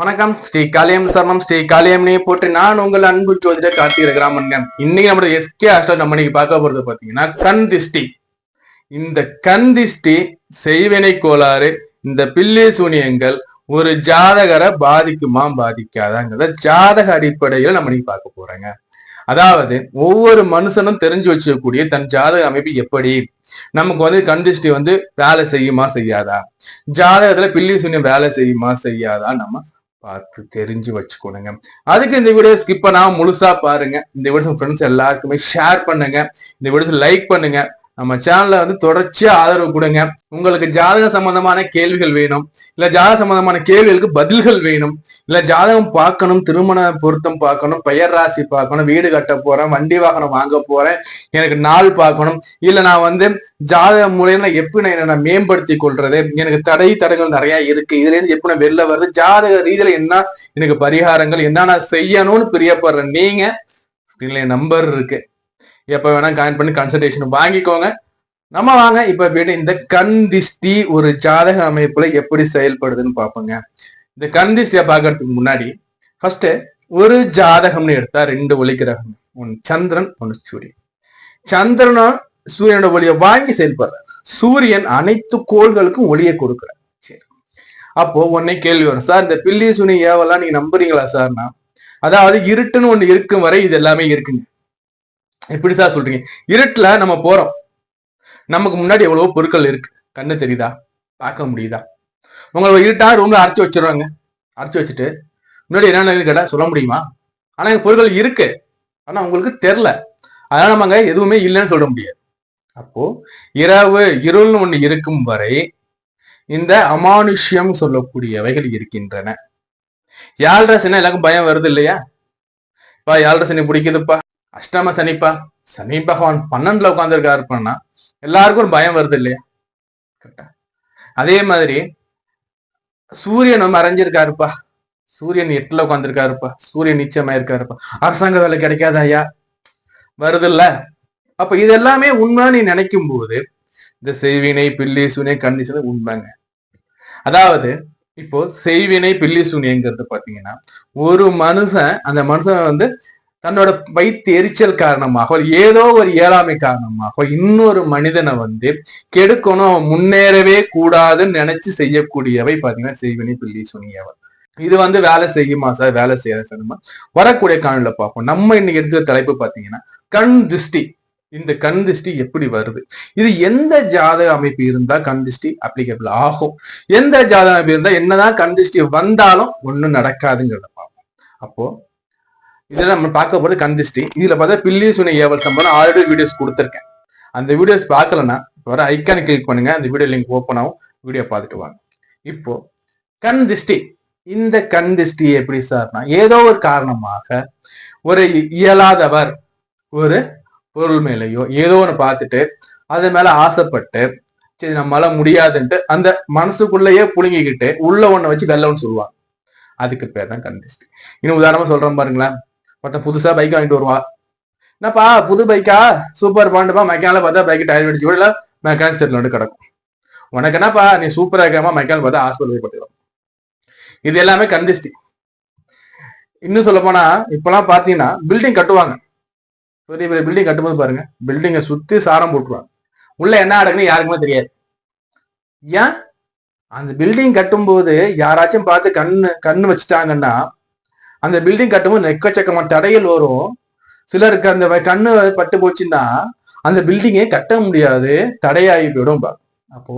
வணக்கம். ஸ்ரீ காளியம் சரணம். ஸ்ரீ காளியம்னே போட்டு நான் உங்கள் அன்பு ஜோதிட கார்த்திகை கிராமன்கன் இன்னைக்கு நம்ம எஸ்கே ஆஸ்டர் நம்ம இன்னைக்கு பார்க்க போறது பாத்தீங்கன்னா கண் திஷ்டி. இந்த கண் திஷ்டி செய்வினை கோளாறு இந்த பில்லி சூனியங்கள் ஒரு ஜாதகரை பாதிக்குமா பாதிக்காதாங்கிறத ஜாதக அடிப்படையில் நம்ம இன்னைக்கு பார்க்க போறோங்க. அதாவது ஒவ்வொரு மனுஷனும் தெரிஞ்சு வச்சுக்கக்கூடிய தன் ஜாதக அமைப்பு எப்படி? நமக்கு வந்து கண்டிஷ்டி வந்து வேலை செய்யுமா செய்யாதா? ஜாதகத்துல பில்லி சூனியம் வேலை செய்யுமா செய்யாதா? நம்ம பார்த்து தெரிஞ்சு வச்சுக்கணுங்க. அதுக்கு இந்த வீடியோ ஸ்கிப் பண்ணாமல் முழுசா பாருங்க. இந்த வீடியோ ஃப்ரெண்ட்ஸ் எல்லாருக்குமே ஷேர் பண்ணுங்க. இந்த வீடியோஸ் லைக் பண்ணுங்க. நம்ம சேனல்ல வந்து தொடர்ச்சியா ஆதரவு கொடுங்க. உங்களுக்கு ஜாதக சம்பந்தமான கேள்விகள் வேணும். இல்ல ஜாதக சம்பந்தமான கேள்விகளுக்கு பதில்கள் வேணும். இல்ல ஜாதகம் பார்க்கணும் திருமண பொருத்தம் பார்க்கணும் பெயர் ராசி பார்க்கணும் வீடு கட்ட போறேன் வண்டி வாகனம் வாங்க போறேன் எனக்கு நாள் பார்க்கணும். இல்ல நான் வந்து ஜாதக மூலியமா எப்படி நான் என்ன மேம்படுத்தி கொள்றது? எனக்கு தடை தடைகள் நிறைய இருக்கு. இதுல இருந்து எப்படி நான் வெளில வருது ஜாதக ரீதியில என்ன? எனக்கு பரிகாரங்கள் என்ன நான் செய்யணும்னு பிரியப்படுறேன் நீங்க நம்பர் இருக்கு. எப்போ வேணா ஜாயின் பண்ணி கன்சல்டேஷன் வாங்கிக்கோங்க. நம்ம வாங்க இப்போ வீடு இந்த கண் திஷ்டி ஒரு ஜாதக அமைப்புல எப்படி செயல்படுதுன்னு பார்ப்போங்க. இந்த கண் திஷ்டியை பார்க்கறதுக்கு முன்னாடி ஃபர்ஸ்ட் ஒரு ஜாதகம்னு எடுத்தா ரெண்டு ஒளி கிரகம். ஒன்னு சந்திரன் ஒன்னு சூரியன். சந்திரனும் சூரியனோட ஒளியை வாங்கி செயல்படுறார். சூரியன் அனைத்து கோள்களுக்கும் ஒளியை கொடுக்குறார். சரி. அப்போ உடனே கேள்வி வரும். சார் இந்த பில்லி சுனி ஏவெல்லாம் நீங்க நம்புறீங்களா சார்னா அதாவது இருட்டுன்னு ஒண்ணு இருக்கும் வரை இது எல்லாமே இருக்குங்க. எப்படி சார் சொல்றீங்க. இருட்டுல நம்ம போறோம். நமக்கு முன்னாடி எவ்வளவோ பொருட்கள் இருக்கு. கண்ணு தெரியுதா? பார்க்க முடியுதா? உங்களை இருட்டா ரூம்ல அரைச்சு வச்சிருவாங்க அரைச்சு வச்சுட்டு முன்னாடி என்னென்ன கேட்டா சொல்ல முடியுமா? ஆனா எங்க பொருட்கள் இருக்கு. ஆனா உங்களுக்கு தெரில அதனால நம்ம அங்க எதுவுமே இல்லைன்னு சொல்ல முடியாது. அப்போ இரவு இருள்னு ஒண்ணு இருக்கும் வரை இந்த அமானுஷ்யம் சொல்லக்கூடியவைகள் இருக்கின்றன. யாழ்ரா எல்லாருக்கும் பயம் வருது இல்லையா? பா யாழ்ரசனை பிடிக்குதுப்பா. அஷ்டம சனிப்பா? சனி பகவான் பன்னெண்டுல உட்காந்துருக்காருப்பான்னா எல்லாருக்கும் ஒரு பயம் வருது இல்லையா? கரெக்டா அதே மாதிரி சூரியன் மறைஞ்சிருக்காருப்பா. சூரியன் எட்டுல உட்காந்துருக்காருப்பா சூரியன் நிச்சயமா இருக்காருப்பா அரசாங்க வேலை கிடைக்காத ஐயா? வருது இல்ல. அப்ப இது எல்லாமே உண்மை நீ நினைக்கும் போது இந்த செய்வினை பில்லி சூனிய கண்டிஷன் உண்மைங்க. அதாவது இப்போ செய்வினை பில்லி சூனியங்கிறது பாத்தீங்கன்னா ஒரு மனுஷன் அந்த மனுஷன் வந்து தன்னோட வயிற்று எரிச்சல் காரணமாக ஏதோ ஒரு இயலாமை காரணமாக இன்னொரு மனிதனை வந்து கெடுக்கணும் அவன் முன்னேறவே கூடாதுன்னு நினைச்சு செய்யக்கூடியவை பாத்தீங்கன்னா செய்வனி பில்லி சுனியவன் இது வந்து வேலை செய்யுமா சார் வேலை செய்யற சார் வரக்கூடிய காணொலியில பார்ப்போம். நம்ம இன்னைக்கு எடுக்கிற தலைப்பு பாத்தீங்கன்னா கண் திருஷ்டி. இந்த கண் திருஷ்டி எப்படி வருது? இது எந்த ஜாதக அமைப்பு இருந்தா கண் திருஷ்டி அப்ளிகபிள் ஆகும்? எந்த ஜாதக அமைப்பு இருந்தா என்னதான் கண் திருஷ்டி வந்தாலும் ஒண்ணும் நடக்காதுங்கிறத பார்ப்போம். அப்போ இதில் நம்ம பார்க்க போகிறது கண் இதில் பார்த்தா பில்லி சுனை ஏவல் சம்பந்தம் ஆல்ரெடி வீடியோஸ் கொடுத்துருக்கேன். அந்த வீடியோஸ் பார்க்கலன்னா வர ஐக்கானை கிளிக் பண்ணுங்க. அந்த வீடியோ லிங்க் ஓப்பன் ஆகும். வீடியோ பார்த்துட்டு வாங்க. இப்போ கண் திஷ்டி இந்த கண் திருஷ்டி எப்படி சார்னா ஏதோ ஒரு காரணமாக ஒரு இயலாதவர் ஒரு பொருள் மேலேயோ ஏதோ ஒன்று பார்த்துட்டு அது மேல ஆசைப்பட்டு சரி நம்மளால முடியாதுன்ட்டு அந்த மனசுக்குள்ளேயே புழுங்கிக்கிட்டு உள்ள ஒண்ணை வச்சு வெள்ள ஒன்று சொல்லுவாங்க. அதுக்கு பேர் தான் கண் திருஷ்டி. இன்னும் உதாரணமா சொல்றேன் பாருங்களேன். ஒருத்தன் புதுசா பைக் வாங்கிட்டு வருவா என்னப்பா புது பைக்கா சூப்பர் பாண்டுப்பா மெக்கானில் பார்த்தா பைக் டயர் வெடிச்சு விடல. மெக்கானிக் செட்டில் வந்து கிடக்கும். உனக்கு என்னப்பா நீ சூப்பரா இருக்காம மெக்கானிக் பார்த்தா ஹாஸ்பிட்டல் போய் பட்டுக்கலாம் இது எல்லாமே கந்திஷ்டி இன்னும் சொல்ல போனா இப்பெல்லாம் பாத்தீங்கன்னா பில்டிங் கட்டுவாங்க. பெரிய பெரிய பில்டிங் கட்டும்போது பாருங்க பில்டிங்கை சுத்தி சாரம் போட்டுருவாங்க. உள்ள என்ன நடக்குன்னு யாருக்குமே தெரியாது. ஏன்? அந்த பில்டிங் கட்டும்போது யாராச்சும் பார்த்து கண்ணு கண்ணு வச்சுட்டாங்கன்னா அந்த பில்டிங் கட்டும்போது எக்கச்சக்கமான தடைகள் வரும். சிலருக்கு அந்த கண்ணு பட்டு போச்சுன்னா அந்த பில்டிங்கே கட்ட முடியாது. தடையாகி போயிடும் அப்போ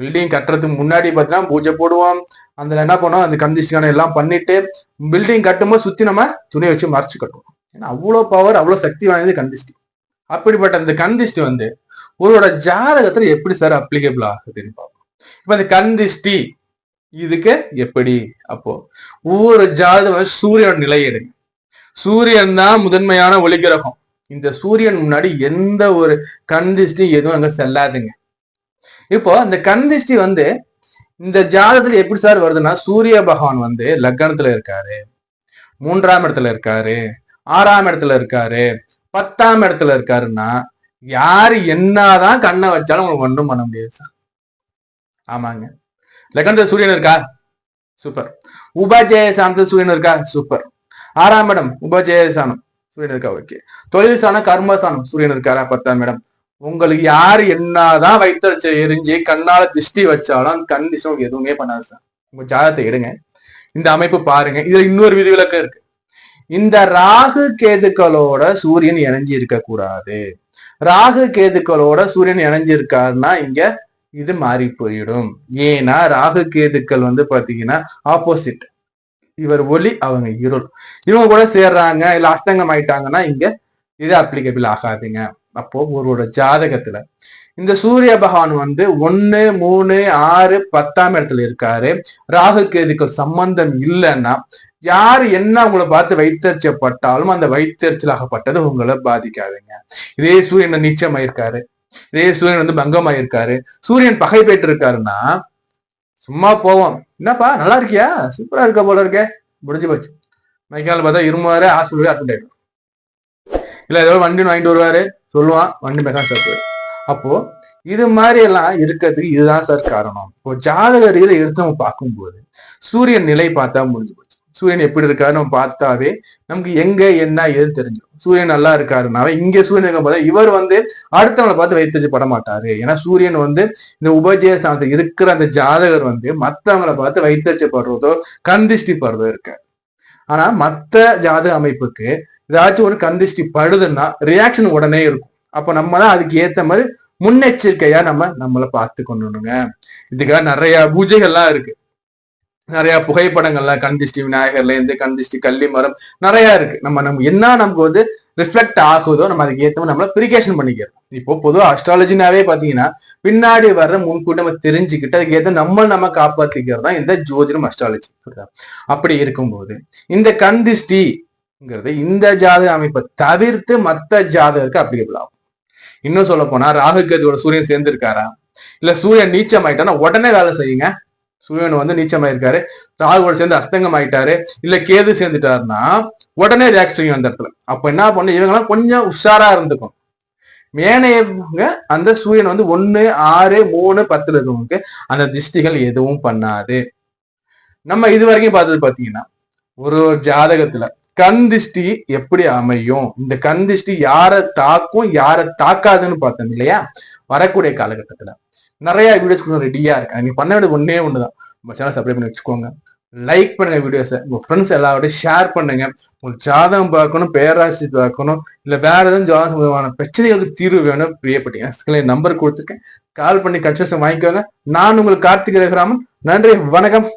பில்டிங் கட்டுறதுக்கு முன்னாடி பார்த்தீங்கன்னா பூஜை போடுவோம். அதுல என்ன பண்ணுவோம்? அந்த கண்டிஷன் எல்லாம் பண்ணிட்டு பில்டிங் கட்டும்போது சுத்தி நம்ம துணியை வச்சு மறைச்சு கட்டுவோம். ஏன்னா அவ்வளோ பவர் அவ்வளோ சக்தி வாய்ந்தது கந்திஷ்டி அப்படிப்பட்ட அந்த கண்டிஸ்டி வந்து உங்களோட ஜாதகத்துல எப்படி சார் அப்ளிகபிள் ஆகுதுன்னு பார்ப்போம் இப்ப இந்த கந்திஷ்டி இதுக்கு எப்படி? அப்போ ஒவ்வொரு ஜாதகம் சூரியன் நிலை எடுங்க சூரியன் தான் முதன்மையான ஒளிகிரகம் இந்த சூரியன் முன்னாடி எந்த ஒரு கந்திஷ்டி எதுவும் அங்க செல்லாதுங்க. இப்போ அந்த கந்திஷ்டி வந்து இந்த ஜாதகத்துல எப்படி சார் வருதுன்னா சூரிய பகவான் வந்து லக்னத்துல இருக்காரு மூன்றாம் இடத்துல இருக்காரு ஆறாம் இடத்துல இருக்காரு பத்தாம் இடத்துல இருக்காருன்னா யாரு என்னதான் கண்ணை வச்சாலும் உங்களுக்கு ஒன்றும் பண்ண முடியாது சார். ஆமாங்க. லக்னத்துல சூரியன் இருக்கா? சூப்பர். உபாஜய சாணத்துல சூரியன் இருக்கா? சூப்பர். ஆறாம் இடம் உபாஜய சாணம் சூரியன் இருக்கா? ஓகே. தொழில் சாணம் கர்மஸ்தானம் சூரியன் இருக்காரா? பத்தாம் இடம். உங்களுக்கு யாரு என்னதான் வைத்தறிச்ச எரிஞ்சு கண்ணால திருஷ்டி வச்சாலும் கண்டிஷம் எதுவுமே பண்ணாது சார். உங்க ஜாதகத்தை எடுங்க. இந்த அமைப்பு பாருங்க. இதுல இன்னொரு விதிவிலக்கம் இருக்கு. இந்த ராகு கேதுக்களோட சூரியன் இணைஞ்சு இருக்க கூடாது ராகு கேதுக்களோட சூரியன் இணைஞ்சிருக்காருன்னா இங்க இது மாறி போயிடும். ஏன்னா ராகு கேதுக்கள் வந்து பாத்தீங்கன்னா ஆப்போசிட் இவர் ஒளி அவங்க இருள். இவங்க கூட சேர்றாங்க இல்ல அஸ்தங்கம் ஆயிட்டாங்கன்னா இங்க இது அப்ளிகபிள் ஆகாதுங்க. அப்போ ஒருவரோட ஜாதகத்துல. இந்த சூரிய பகவான் வந்து ஒன்னு மூணு ஆறு பத்தாம் இடத்துல இருக்காரு. ராகு கேதுக்கள் சம்பந்தம் இல்லைன்னா யார் என்ன உங்களை பார்த்து வைத்தறிச்சப்பட்டாலும் அந்த வைத்தறிச்சலாகப்பட்டது உங்களை பாதிக்காதுங்க. இதே சூரியன் நீச்சமாயிருக்காரு இதே சூரியன் வந்து பங்கமாயிருக்காரு. சூரியன் பகை பெற்று இருக்காருன்னா சும்மா போவோம். என்னப்பா நல்லா இருக்கியா? சூப்பரா இருக்க போல இருக்கே. முடிஞ்சு போச்சு. மைக்கால பார்த்தா இருமாறு ஹாஸ்பிட்டல் அட்மிட் ஆயிடும் இல்ல ஏதோ வண்டி வாங்கிட்டு வருவாரு. சொல்லுவான் வண்டி மெக்கானிக் சாப்பிடுவாரு அப்போ இது மாதிரி எல்லாம் இருக்கிறதுக்கு இதுதான் சார் காரணம். இப்போ ஜாதக ரீதியில் எடுத்து நம்ம பார்க்கும்போது சூரியன் நிலை பார்த்தா முடிஞ்சு போச்சு. சூரியன் எப்படி இருக்காரு நம்ம பார்த்தாவே நமக்கு எங்க என்ன ஏதுன்னு தெரிஞ்சிடும். சூரியன் நல்லா இருக்காருனாவே இங்க சூரியன் இருக்கும் போது இவர் வந்து அடுத்தவங்களை பார்த்து வைத்தச்சு பட மாட்டாரு. ஏன்னா சூரியன் வந்து இந்த உபஜய ஸ்தானத்துல இருக்கிற அந்த ஜாதகர் வந்து மத்தவங்களை பார்த்து வைத்தச்சு படுறதோ கந்திஷ்டி படுறதோ இருக்கு ஆனா மத்த ஜாதக அமைப்புக்கு ஏதாச்சும் ஒரு கந்திஷ்டி படுதுன்னா ரியாக்ஷன் உடனே இருக்கும். அப்ப நம்ம தான் அதுக்கு ஏத்த மாதிரி முன்னெச்சரிக்கையா நம்ம நம்மளை பார்த்து கொண்டுணுங்க இதுக்காக நிறைய பூஜைகள்லாம் இருக்கு. நிறைய புகைப்படங்கள்லாம் கண்திஷ்டி விநாயகர்ல இருந்து கண்திஷ்டி கள்ளி மரம் நிறைய இருக்கு. நம்ம நம்ம என்ன நமக்கு வந்து ரிஃப்ளெக்ட் ஆகுதோ நம்ம அதுக்கு ஏற்ற மாதிரி நம்மள ப்ரிகேஷன் பண்ணிக்கிறோம். இப்போ பொதுவாக அஸ்ட்ராலஜினாவே பாத்தீங்கன்னா பின்னாடி வர்ற முன்கூட்டி நம்ம தெரிஞ்சுக்கிட்டு அதுக்கு ஏற்ற நம்ம நம்ம காப்பாத்திக்கிறது தான் இந்த ஜோதிடம் அஸ்ட்ராலஜி அப்படி இருக்கும்போது இந்த கந்திஷ்டிங்கிறது இந்த ஜாதக அமைப்பை தவிர்த்து மத்த ஜாதகருக்கு அப்ளிகபிள் ஆகும். இன்னும் சொல்ல போனா ராகு கேதுவோட சூரியன் சேர்ந்திருக்காரா? இல்ல சூரியன் நீச்சம் ஆயிட்டானா உடனே வேலை செய்யுங்க. சூரியன் வந்து நீச்சம் ஆயிருக்காரு ராகுவோட சேர்ந்து அஸ்தங்கம் ஆயிட்டாரு இல்ல கேது சேர்ந்துட்டாருன்னா உடனே ரியாக்ட் செய்யும் அந்த இடத்துல. அப்ப என்ன பண்ணு இவங்கெல்லாம் கொஞ்சம் உஷாரா இருந்துக்கும் மேனையவங்க அந்த சூரியன் வந்து ஒண்ணு ஆறு மூணு பத்துல இருக்கவங்களுக்கு அந்த திஷ்டிகள் எதுவும் பண்ணாது. நம்ம இது வரைக்கும் பார்த்தது பாத்தீங்கன்னா ஒரு ஜாதகத்துல கண் திஷ்டி எப்படி அமையும்? இந்த கண் திஷ்டி யாரை தாக்கும் யாரை தாக்காதுன்னு பார்த்தோம் இல்லையா? வரக்கூடிய காலகட்டத்துல. நிறைய வீடியோஸ் கொஞ்சம் ரெடியா இருக்கேன். நீங்க பண்ண வேண்டியது ஒன்னே ஒண்ணுதான். நம்ம சேனல் சப்ஸ்கிரைப் பண்ணி வச்சுக்கோங்க. லைக் பண்ணுங்க வீடியோஸை உங்க ஃப்ரெண்ட்ஸ் எல்லாரோடய ஷேர் பண்ணுங்க. உங்களுக்கு ஜாதகம் பார்க்கணும் பேராசி பார்க்கணும் இல்ல வேற எதுவும் ஜாதகம் சம்பந்தமான பிரச்சனைகளுக்கு தீர்வு வேணும் பிரியப்பட்டீங்க. நம்பர் கொடுத்துருக்கேன். கால் பண்ணி கன்சல்ஷன் வாங்கிக்கோங்க. நான் உங்களுக்கு கார்த்திக் ரகுராமன். நன்றி வணக்கம்.